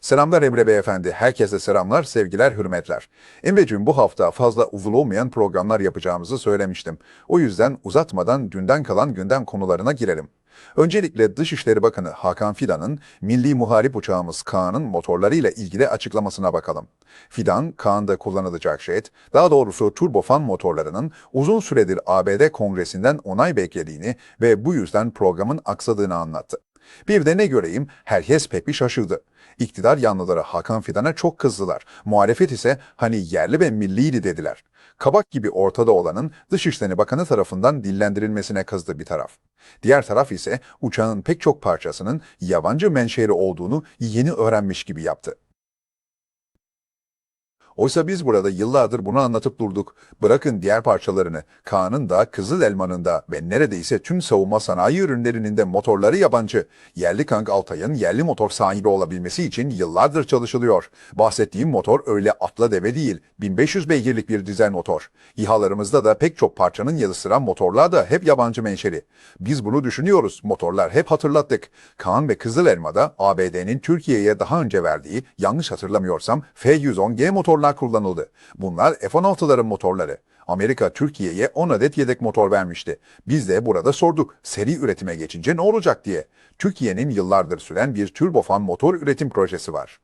Selamlar Emre Beyefendi. Herkese selamlar, sevgiler, hürmetler. Emre'cim bu hafta fazla uzun olmayan programlar yapacağımızı söylemiştim. O yüzden uzatmadan dünden kalan gündem konularına girelim. Öncelikle Dışişleri Bakanı Hakan Fidan'ın milli muharip uçağımız Kaan'ın motorlarıyla ilgili açıklamasına bakalım. Fidan, Kaan'da kullanılacak jet, daha doğrusu turbofan motorlarının uzun süredir ABD Kongresi'nden onay beklediğini ve bu yüzden programın aksadığını anlattı. Bir de ne göreyim, herkes pek bir şaşırdı. İktidar yanlıları Hakan Fidan'a çok kızdılar. Muhalefet ise hani yerli ve milliydi dediler. Kabak gibi ortada olanın Dışişleri Bakanı tarafından dillendirilmesine kızdı bir taraf. Diğer taraf ise uçağın pek çok parçasının yabancı menşeli olduğunu yeni öğrenmiş gibi yaptı. Oysa biz burada yıllardır bunu anlatıp durduk. Bırakın diğer parçalarını, Kaan'ın da, Kızıl Elma'nın da ve neredeyse tüm savunma sanayi ürünlerinin de motorları yabancı. Yerli Kank Altay'ın yerli motor sahibi olabilmesi için yıllardır çalışılıyor. Bahsettiğim motor öyle atla deve değil, 1500 beygirlik bir dizel motor. İHA'larımızda da pek çok parçanın yanı sıra motorlar da hep yabancı menşeli. Biz bunu düşünüyoruz, motorlar hep hatırlattık. Kaan ve Kızıl Elma'da ABD'nin Türkiye'ye daha önce verdiği, yanlış hatırlamıyorsam F-110G motorlar kullanıldı. Bunlar F-16'ların motorları. Amerika Türkiye'ye 10 adet yedek motor vermişti. Biz de burada sorduk seri üretime geçince ne olacak diye. Türkiye'nin yıllardır süren bir turbofan motor üretim projesi var.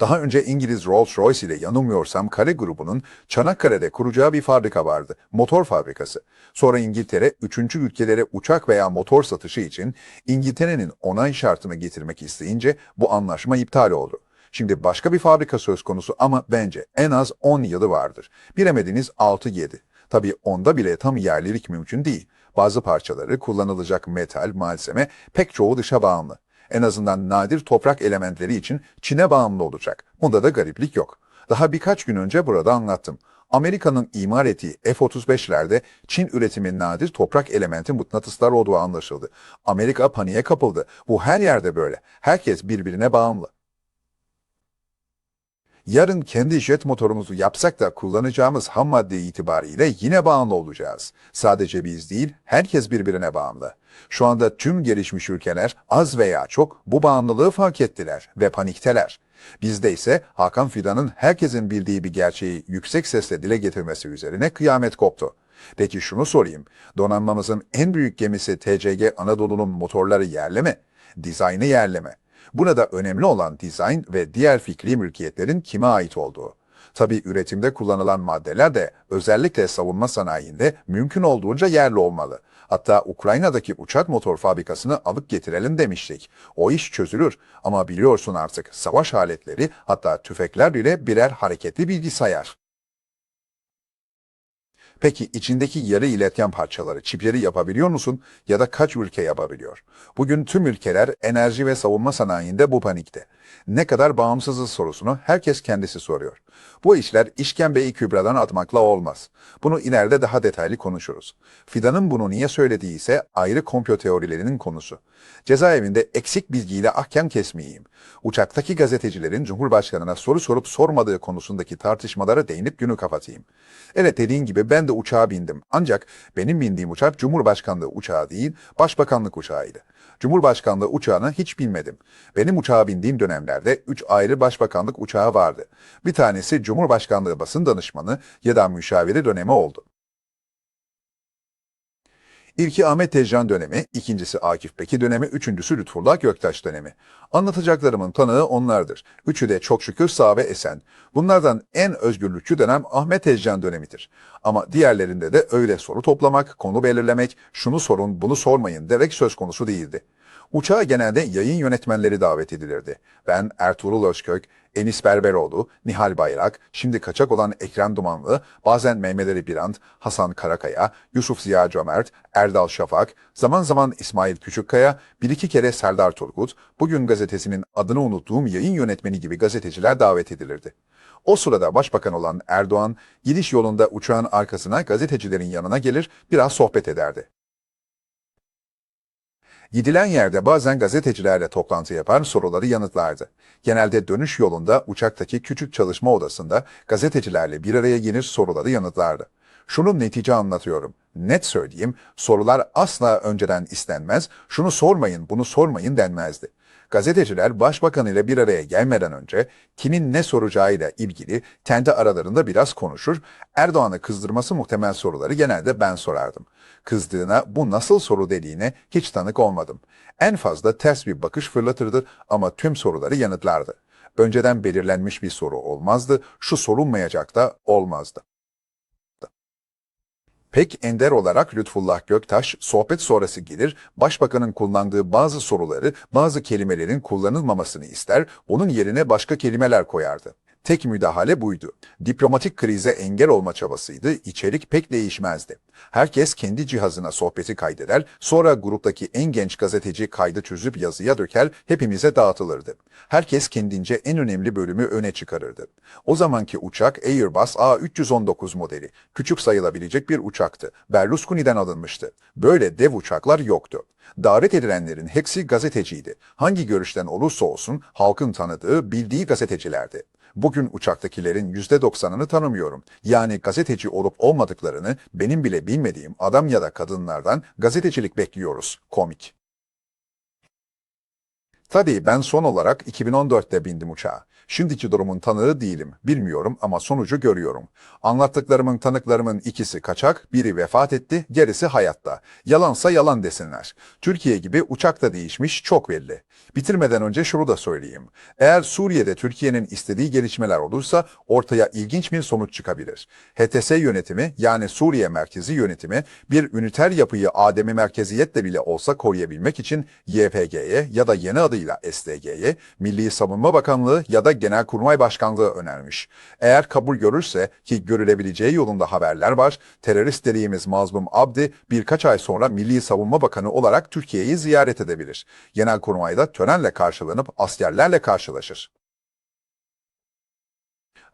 Daha önce İngiliz Rolls-Royce ile yanılmıyorsam Kare grubunun Çanakkale'de kuracağı bir fabrika vardı. Motor fabrikası. Sonra İngiltere, üçüncü ülkelere uçak veya motor satışı için İngiltere'nin onay şartını getirmek isteyince bu anlaşma iptal oldu. Şimdi başka bir fabrika söz konusu ama bence en az 10 yılı vardır. Bilemediniz 6-7. Tabii onda bile tam yerlilik mümkün değil. Bazı parçaları kullanılacak metal, malzeme pek çoğu dışa bağımlı. En azından nadir toprak elementleri için Çin'e bağımlı olacak. Bunda da gariplik yok. Daha birkaç gün önce burada anlattım. Amerika'nın imal ettiği F-35'lerde Çin üretimi nadir toprak elementi mıknatıslar olduğu anlaşıldı. Amerika paniğe kapıldı. Bu her yerde böyle. Herkes birbirine bağımlı. Yarın kendi jet motorumuzu yapsak da kullanacağımız ham madde itibariyle yine bağımlı olacağız. Sadece biz değil, herkes birbirine bağımlı. Şu anda tüm gelişmiş ülkeler az veya çok bu bağımlılığı fark ettiler ve panikteler. Bizde ise Hakan Fidan'ın herkesin bildiği bir gerçeği yüksek sesle dile getirmesi üzerine kıyamet koptu. Peki şunu sorayım, donanmamızın en büyük gemisi TCG Anadolu'nun motorları yerli mi? Dizaynı yerli mi? Buna da önemli olan dizayn ve diğer fikri mülkiyetlerin kime ait olduğu. Tabi üretimde kullanılan maddeler de özellikle savunma sanayinde mümkün olduğunca yerli olmalı. Hatta Ukrayna'daki uçak motor fabrikasını alıp getirelim demiştik. O iş çözülür ama biliyorsun artık savaş aletleri hatta tüfekler bile birer hareketli bilgisayar. Peki içindeki yarı iletken parçaları, çipleri yapabiliyor musun ya da kaç ülke yapabiliyor? Bugün tüm ülkeler enerji ve savunma sanayinde bu panikte. Ne kadar bağımsızız sorusunu herkes kendisi soruyor. Bu işler işkembeyi kübradan atmakla olmaz. Bunu ileride daha detaylı konuşuruz. Fidan'ın bunu niye söylediği ise ayrı komplo teorilerinin konusu. Cezaevinde eksik bilgiyle ahkam kesmeyeyim. Uçaktaki gazetecilerin Cumhurbaşkanına soru sorup sormadığı konusundaki tartışmalara değinip günü kapatayım. Evet dediğin gibi ben de uçağa bindim. Ancak benim bindiğim uçak Cumhurbaşkanlığı uçağı değil, Başbakanlık uçağıydı. Cumhurbaşkanlığı uçağını hiç bilmedim. Benim uçağa bindiğim dönemlerde üç ayrı başbakanlık uçağı vardı. Bir tanesi Cumhurbaşkanlığı basın danışmanı ya da müşaviri dönemi oldu. İlki Ahmet Tezcan dönemi, ikincisi Akif Beki dönemi, üçüncüsü Lütfullah Göktaş dönemi. Anlatacaklarımın tanığı onlardır. Üçü de çok şükür sağ ve esen. Bunlardan en özgürlükçü dönem Ahmet Tezcan dönemidir. Ama diğerlerinde de öyle soru toplamak, konu belirlemek, şunu sorun, bunu sormayın demek söz konusu değildi. Uçağa genelde yayın yönetmenleri davet edilirdi. Ben Ertuğrul Özkök, Enis Berberoğlu, Nihal Bayrak, şimdi kaçak olan Ekrem Dumanlı, bazen Mehmet Ali Birant, Hasan Karakaya, Yusuf Ziya Cömert, Erdal Şafak, zaman zaman İsmail Küçükkaya, bir iki kere Serdar Turgut, Bugün gazetesinin adını unuttuğum yayın yönetmeni gibi gazeteciler davet edilirdi. O sırada başbakan olan Erdoğan, gidiş yolunda uçağın arkasına gazetecilerin yanına gelir, biraz sohbet ederdi. Gidilen yerde bazen gazetecilerle toplantı yapar, soruları yanıtlardı. Genelde dönüş yolunda uçaktaki küçük çalışma odasında gazetecilerle bir araya gelir soruları yanıtlardı. Şunu netice anlatıyorum. Net söyleyeyim, sorular asla önceden istenmez, şunu sormayın, bunu sormayın denmezdi. Gazeteciler başbakan ile bir araya gelmeden önce kimin ne soracağıyla ilgili kendi aralarında biraz konuşur, Erdoğan'ı kızdırması muhtemel soruları genelde ben sorardım. Kızdığına bu nasıl soru dediğine hiç tanık olmadım. En fazla ters bir bakış fırlatırdı ama tüm soruları yanıtlardı. Önceden belirlenmiş bir soru olmazdı, şu sorulmayacak da olmazdı. Pek ender olarak Lütfullah Göktaş sohbet sonrası gelir, başbakanın kullandığı bazı soruları, bazı kelimelerin kullanılmamasını ister, onun yerine başka kelimeler koyardı. Tek müdahale buydu. Diplomatik krize engel olma çabasıydı, içerik pek değişmezdi. Herkes kendi cihazına sohbeti kaydeder, sonra gruptaki en genç gazeteci kaydı çözüp yazıya döker, hepimize dağıtılırdı. Herkes kendince en önemli bölümü öne çıkarırdı. O zamanki uçak Airbus A319 modeli. Küçük sayılabilecek bir uçaktı. Berlusconi'den alınmıştı. Böyle dev uçaklar yoktu. Davet edilenlerin hepsi gazeteciydi. Hangi görüşten olursa olsun halkın tanıdığı, bildiği gazetecilerdi. Bugün uçaktakilerin %90'ını tanımıyorum. Yani gazeteci olup olmadıklarını benim bile bilmediğim adam ya da kadınlardan gazetecilik bekliyoruz. Komik. Tabii ben son olarak 2014'te bindim uçağa. Şimdiki durumun tanığı değilim, bilmiyorum ama sonucu görüyorum. Anlattıklarımın tanıklarımın ikisi kaçak, biri vefat etti, gerisi hayatta. Yalansa yalan desinler. Türkiye gibi uçakta değişmiş çok belli. Bitirmeden önce şunu da söyleyeyim. Eğer Suriye'de Türkiye'nin istediği gelişmeler olursa ortaya ilginç bir sonuç çıkabilir. HTS yönetimi yani Suriye merkezi yönetimi bir üniter yapıyı ademi merkeziyetle bile olsa koruyabilmek için YPG'ye ya da yeni adıyla SDG'ye Milli Savunma Bakanlığı ya da Genelkurmay Başkanlığı önermiş. Eğer kabul görürse ki görülebileceği yolunda haberler var, terörist dediğimiz Mazlum Abdi birkaç ay sonra Milli Savunma Bakanı olarak Türkiye'yi ziyaret edebilir. Genelkurmay'da törenle karşılanıp askerlerle karşılaşır.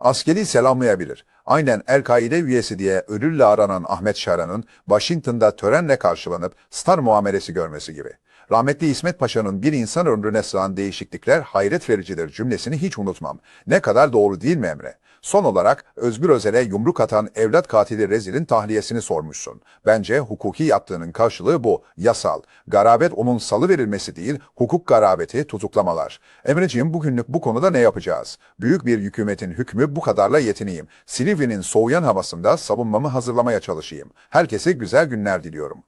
Askeri selamlayabilir. Aynen El-Kaide üyesi diye ödülle aranan Ahmet Şaran'ın Washington'da törenle karşılanıp star muamelesi görmesi gibi. Rahmetli İsmet Paşa'nın bir insan ömrüne sığan değişiklikler hayret vericidir cümlesini hiç unutmam. Ne kadar doğru değil mi Emre? Son olarak Özgür Özel'e yumruk atan evlat katili rezilin tahliyesini sormuşsun. Bence hukuki yaptığının karşılığı bu. Yasal. Garabet onun salı verilmesi değil, hukuk garabeti tutuklamalar. Emreciğim bugünlük bu konuda ne yapacağız? Büyük bir hükümetin hükmü bu kadarla yetineyim. Silivri'nin soğuyan havasında savunmamı hazırlamaya çalışayım. Herkese güzel günler diliyorum.